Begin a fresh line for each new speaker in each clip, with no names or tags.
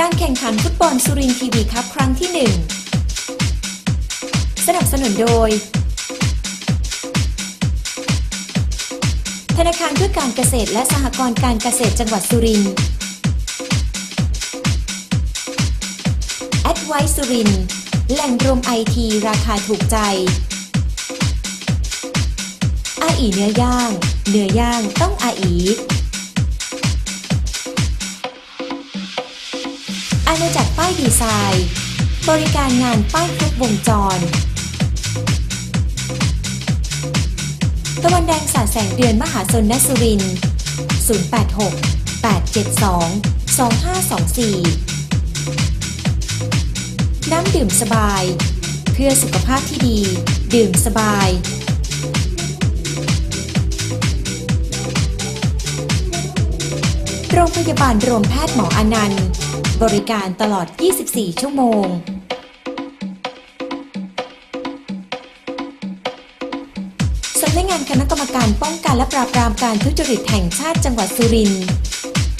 การแข่งขันฟุตบอลสุรินทร์ทีวีคัพครั้งที่หนึ่งสนับสนุนโดย ธนาคารเพื่อการเกษตรและสหกรณ์การเกษตรจังหวัดสุรินทร์แอดไวสุรินทร์แหล่งรวมไอทีราคาถูกใจ อาอีเนื้อย่าง เนื้อย่างต้องอาอี อาณาจักรป้ายดีไซน์ บริการงานป้ายครบวงจร ตะวันแดงสาแสงเดือนมหาชนนสุรินทร์086 872 2524 น้ำดื่มสบาย เพื่อสุขภาพที่ดี ดื่มสบายโรงพยาบาลรวมแพทย์หมออนันต์ บริการตลอด 24 ชั่วโมง สำนักงานคณะกรรมการป้องกันและปราบปรามการทุจริตแห่งชาติจังหวัดสุรินทร์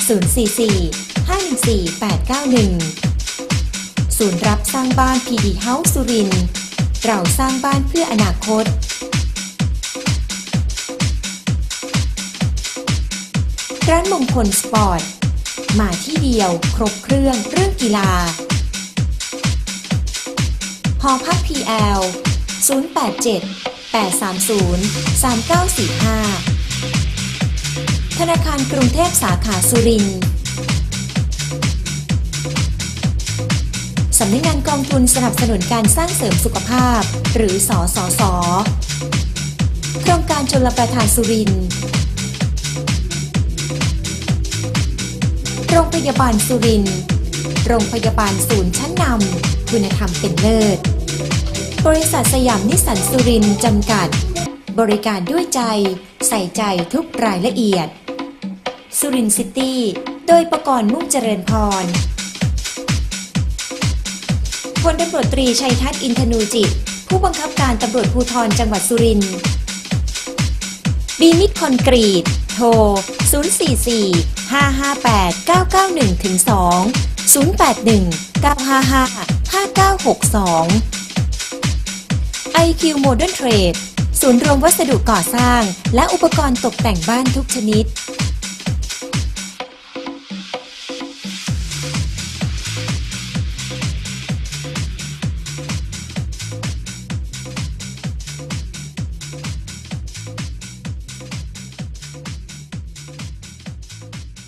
044 514 891 ศูนย์รับสร้างบ้านพีดีเฮาส์สุรินทร์ เราสร้างบ้านเพื่ออนาคตร้านมงคลสปอร์ต มาที่เดียว ครบเครื่องเรื่องกีฬาหอพัก PL 087 830 3945 ธนาคารกรุงเทพสาขาสุรินทร์สำนักงานกองทุนสนับสนุนการสร้างเสริมสุขภาพ หรือสอสอสอโครงการชลประทานสุรินทร์ โรงพยาบาลสุรินทร์ โรงพยาบาลศูนย์ชั้นนำคุณธรรมเป็นเลิศ บริษัทสยามนิสสันสุรินทร์จำกัด บริการด้วยใจ ใส่ใจทุกรายละเอียด สุรินทร์ซิตี้ โดยประกรณ์มุ่งเจริญพรพลตำรวจตรีชัยทัศน์อินทนูจิต ผู้บังคับการตำรวจภูธรจังหวัดสุรินทร์บีมิดคอนกรีต โทร 044 558 991 2 081-955-5962 IQ Modern Trade ศูนย์รวมวัสดุก่อสร้าง และอุปกรณ์ตกแต่งบ้านทุกชนิด